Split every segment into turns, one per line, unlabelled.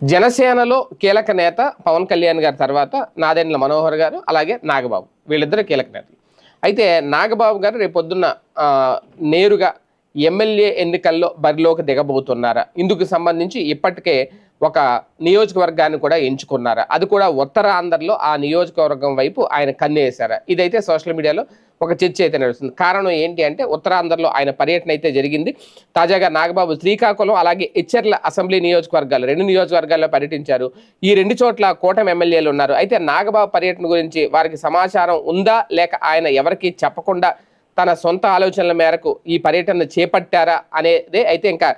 జనసేనలో కీలక నేత పవన్ కళ్యాణ్ గారి తర్వాత నాదెండ్ల మనోహర్ గారు అలాగే నాగబాబు. వీళ్ళిద్దరు కీలక నేతలు. అయితే నాగబాబు గారు రేపొద్దున్న నేరుగా ఎమ్మెల్యే ఎన్నికల్లో బరిలోకి దిగబోతున్నారా? ఇందుకు సంబంధించి ఇప్పటికే ఒక నియోజకవర్గాన్ని కూడా ఎంచుకున్నారా. అది కూడా ఉత్తరాంధ్రలో ఆ నియోజకవర్గం వైపు ఆయన కన్నేసారా ఇదైతే సోషల్ మీడియాలో ఒక చర్చ అయితే నడుస్తుంది. కారణం ఏంటి అంటే ఉత్తరాంధ్రలో ఆయన పర్యటన అయితే జరిగింది. తాజాగా నాగబాబు శ్రీకాకుళం అలాగే హెచ్చర్ల అసెంబ్లీ నియోజకవర్గాలు రెండు నియోజకవర్గాల్లో పర్యటించారు. ఈ రెండు చోట్ల కూటమి ఎమ్మెల్యేలు ఉన్నారు. అయితే నాగబాబు పర్యటన గురించి వారికి సమాచారం ఉందా? లేక ఆయన ఎవరికి చెప్పకుండా తన సొంత ఆలోచనల మేరకు ఈ పర్యటన చేపట్టారా? అనేదే అయితే ఇంకా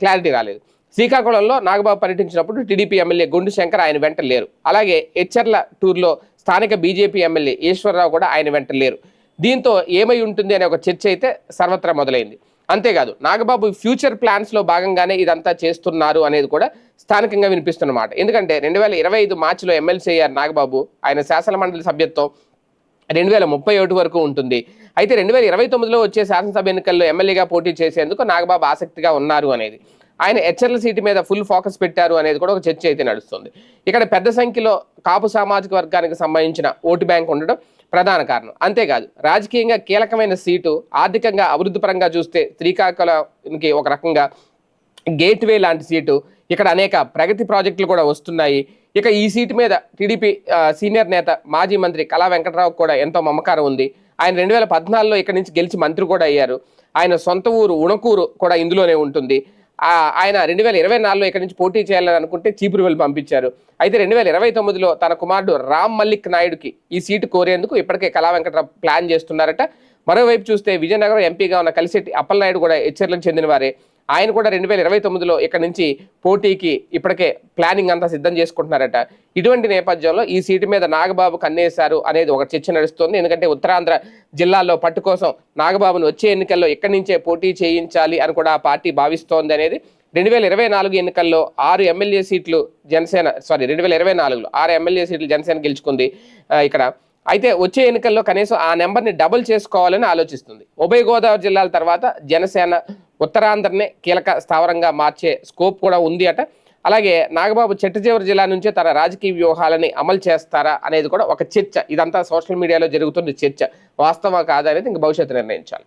క్లారిటీ రాలేదు. శ్రీకాకుళంలో నాగబాబు పర్యటించినప్పుడు టీడీపీ ఎమ్మెల్యే గుండు శంకర్ ఆయన వెంట లేరు. అలాగే హెచ్చర్ల టూర్లో స్థానిక బీజేపీ ఎమ్మెల్యే ఈశ్వరరావు కూడా ఆయన వెంట లేరు. దీంతో ఏమై ఉంటుంది అనే ఒక చర్చ అయితే సర్వత్రా మొదలైంది. అంతేకాదు నాగబాబు ఫ్యూచర్ ప్లాన్స్లో భాగంగానే ఇదంతా చేస్తున్నారు అనేది కూడా స్థానికంగా వినిపిస్తున్నమాట ఎందుకంటే రెండు వేల ఇరవై ఐదు మార్చిలో ఎమ్మెల్సీ అయ్యారు నాగబాబు. ఆయన శాసన మండలి సభ్యత్వం రెండు వేల ముప్పై ఒకటి వరకు ఉంటుంది. అయితే రెండు వేల ఇరవై తొమ్మిదిలో వచ్చే శాసనసభ ఎన్నికల్లో ఎమ్మెల్యేగా పోటీ చేసేందుకు నాగబాబు ఆసక్తిగా ఉన్నారు అనేది. ఆయన హెచ్ఎల్ సీటు మీద ఫుల్ ఫోకస్ పెట్టారు అనేది కూడా ఒక చర్చ అయితే నడుస్తుంది. ఇక్కడ పెద్ద సంఖ్యలో కాపు సామాజిక వర్గానికి సంబంధించిన ఓటు బ్యాంక్ ఉండడం ప్రధాన కారణం. అంతేకాదు రాజకీయంగా కీలకమైన సీటు ఆర్థికంగా అభివృద్ధి పరంగా చూస్తే శ్రీకాకుళంకి ఒక రకంగా గేట్వే లాంటి సీటు ఇక్కడ అనేక ప్రగతి ప్రాజెక్టులు కూడా వస్తున్నాయి. ఇక ఈ సీటు మీద టీడీపీ సీనియర్ నేత మాజీ మంత్రి కళా వెంకటరావు కూడా ఎంతో మమకారం ఉంది. ఆయన రెండు వేల పద్నాలుగులో ఇక్కడ నుంచి గెలిచి మంత్రి కూడా అయ్యారు. ఆయన సొంత ఊరు ఉణకూరు కూడా ఇందులోనే ఉంటుంది. ఆయన రెండు వేల ఇరవై నాలుగులో ఇక్కడి నుంచి పోటీ చేయాలని అనుకుంటే చీపురు వెళ్ళి పంపించారు. అయితే రెండు వేల ఇరవై తొమ్మిదిలో తన కుమారుడు రామ్ మల్లిక్ నాయుడుకి ఈ సీటు కోరేందుకు ఇప్పటికే కళా వెంకటరావు ప్లాన్ చేస్తున్నారట. మరోవైపు చూస్తే విజయనగరం ఎంపీగా ఉన్న కలిశెట్టి అప్పలనాయుడు కూడా హెచ్చర్లకు చెందినవారే. ఆయన కూడా రెండు వేల ఇరవై తొమ్మిదిలో ఇక్కడ నుంచి పోటీకి ఇప్పటికే ప్లానింగ్ అంతా సిద్ధం చేసుకుంటున్నారట. ఇటువంటి నేపథ్యంలో ఈ సీటు మీద నాగబాబు కన్నేశారు అనేది ఒక చర్చ నడుస్తుంది. ఎందుకంటే ఉత్తరాంధ్ర జిల్లాల్లో పట్టు కోసం నాగబాబును వచ్చే ఎన్నికల్లో ఎక్కడి నుంచే పోటీ చేయించాలి అని కూడా ఆ పార్టీ భావిస్తోంది అనేది రెండు వేల ఇరవై నాలుగు ఎన్నికల్లో ఆరు ఎమ్మెల్యే సీట్లు జనసేన సారీ రెండు వేల ఇరవై నాలుగులో ఆరు ఎమ్మెల్యే సీట్లు జనసేన గెలుచుకుంది. ఇక్కడ అయితే వచ్చే ఎన్నికల్లో కనీసం ఆ నెంబర్ని డబుల్ చేసుకోవాలని ఆలోచిస్తుంది. ఉభయ గోదావరి జిల్లాల తర్వాత జనసేన ఉత్తరాంధ్రనే కీలక స్థావరంగా మార్చే స్కోప్ కూడా ఉంది అట. అలాగే నాగబాబు చెట్టుచేవరి జిల్లా నుంచే తన రాజకీయ వ్యూహాలని అమలు చేస్తారా అనేది కూడా ఒక చర్చ. ఇదంతా సోషల్ మీడియాలో జరుగుతున్న చర్చ. వాస్తవం కాదనేది ఇంక భవిష్యత్తు నిర్ణయించాలి.